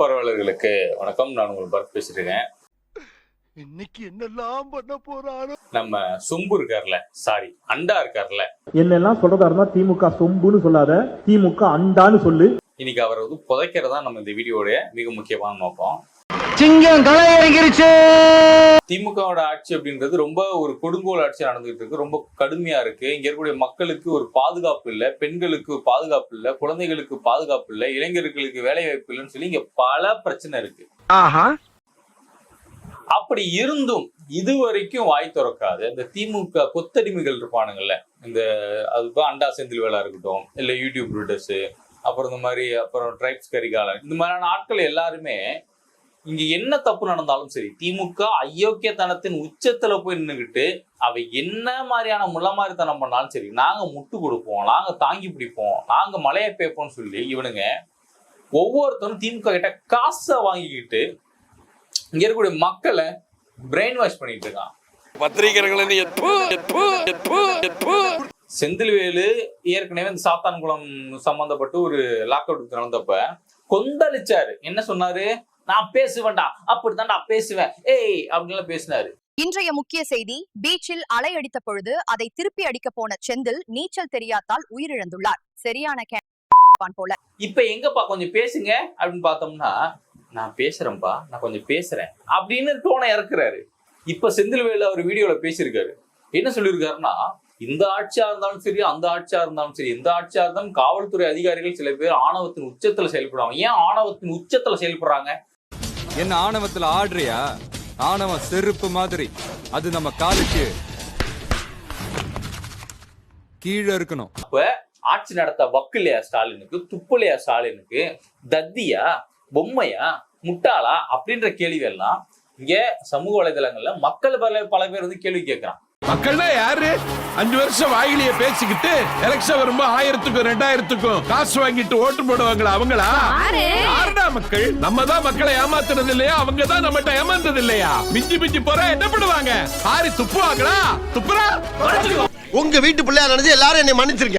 பார்வையாளர்களுக்கு வணக்கம். நான் உங்கள் பரத் பேசிருக்கேன் இன்னைக்கு என்னெல்லாம் பண்ண போறாரோ? நம்ம சொம்பு இருக்கார்ல சாரி அண்டா இருக்கார்ல. என்னெல்லாம் சொல்றதா இருந்தா திமுக சொம்புன்னு சொல்லாத திமுக அண்டான்னு சொல்லு. இன்னைக்கு அவரை வந்து புதைக்கிறதா நம்ம இந்த வீடியோடைய மிக முக்கியமான நோக்கம். சிங்கம் களை இறங்கிருச்சு திமுகவோட ஆட்சி அப்படின்றது ரொம்ப ஒரு கொடுங்கோல் ஆட்சி நடந்துகிட்டு இருக்கு. ரொம்ப கடுமையா இருக்கு. இங்க இருக்கக்கூடிய மக்களுக்கு ஒரு பாதுகாப்பு இல்ல பெண்களுக்கு பாதுகாப்பு இல்ல குழந்தைகளுக்கு பாதுகாப்பு இல்ல இளைஞர்களுக்கு வேலை வாய்ப்பு இல்லைன்னு சொல்லி இங்க பல பிரச்சனை இருக்கு. ஆஹா. அப்படி இருந்தும் இதுவரைக்கும் வாய் திறக்காது. இந்த திமுக கொத்தடிமைகள் இருப்பானுங்கல்ல இந்த அதுதான் அண்டா செந்தில் வேலா இருக்கட்டும் இல்ல யூடியூப் ரூட்டர்ஸ் அப்புறம் இந்த மாதிரி அப்புறம் ட்ரைப்ஸ் கரிகாலன் இந்த மாதிரியான ஆட்கள் எல்லாருமே இங்க என்ன தப்பு நடந்தாலும் சரி திமுக அயோக்கியத்தனத்தின் உச்சத்துல போய் நின்னுகிட்டு அவை என்ன மாதிரியான முள்ளமாரித்தனம் பண்ணாலும் சரி நாங்க முட்டு கொடுப்போம் நாங்க தாங்கி பிடிப்போம் நாங்க மலையை பேப்போம்னு சொல்லி இவனுங்க ஒவ்வொருத்தரும் திமுக கிட்ட காசை வாங்கிக்கிட்டு இங்க இருக்கக்கூடிய மக்களை பிரெயின் வாஷ் பண்ணிட்டு இருக்கான். பத்திரிகைகளை செந்தில்வேலு ஏற்கனவே இந்த சாத்தான்குளம் சம்பந்தப்பட்டு ஒரு லாக் அவுட் நடந்தப்ப கொந்தளிச்சாரு. என்ன சொன்னாரு? நான் பேசுவேன்டா அப்படித்தான்டா பேசுவேன். ஏய் அப்படின்லாம் பேசினாரு. இன்றைய முக்கிய செய்தி பீச்சில் அலை அடித்த பொழுது அதை திருப்பி அடிக்க போன செந்தில் நீச்சல் தெரியாதால் உயிரிழந்துள்ளார். சரியான போல. இப்ப எங்கப்பா கொஞ்சம் பேசுங்க அப்படின்னு பார்த்தோம்னா நான் பேசுறேன்ப்பா நான் கொஞ்சம் பேசுறேன் அப்படின்னு டோனை இறக்குறாரு. இப்ப செந்தில்வேலு அவர் வீடியோல பேசியிருக்காரு. என்ன சொல்லியிருக்காருன்னா இந்த ஆட்சியா இருந்தாலும் சரி அந்த ஆட்சியா இருந்தாலும் சரி எந்த ஆட்சியா இருந்தாலும் காவல்துறை அதிகாரிகள் சில பேர் ஆணவத்தின் உச்சத்துல செயல்படுவாங்க. ஏன் ஆணவத்தின் உச்சத்துல செயல்படுறாங்க? என்ன ஆணவத்துல ஆடுறியா? ஆணவம் செருப்பு மாதிரி. அது நம்ம காலுக்கு கீழே இருக்கணும். அப்ப ஆட்சி நடத்த வக்கிலையா ஸ்டாலினுக்கு? துப்புலையா ஸ்டாலினுக்கு? தத்தியா? பொம்மையா? முட்டாளா? அப்படின்ற கேள்வி எல்லாம் இங்க சமூக வலைதளங்கள்ல மக்கள் பல பல பேர் வந்து கேள்வி கேட்கறான் மக்கள்னா யாரு? அஞ்சு வருஷம் வாயிலேயே பேசிக்கிட்டு எலெக்ஷன் வரும்போது ஆயிரத்துக்கும் ரெண்டாயிரத்துக்கும் காசு வாங்கிட்டு ஓட்டு போடுவாங்களா அவங்களா? யாருடா மக்கள்? நம்ம தான் மக்களை ஏமாத்துறது இல்லையா? அவங்க தான் நம்மகிட்ட ஏமாந்தது இல்லையா? மிஞ்சி மிஞ்சி போற என்ன பண்ணுவாங்க? ஆரி துப்புவாங்களா? துப்புறா? உங்க வீட்டு பிள்ளையா நினைச்சு எல்லாரும் என்னை மன்னிச்சிருக்கேன்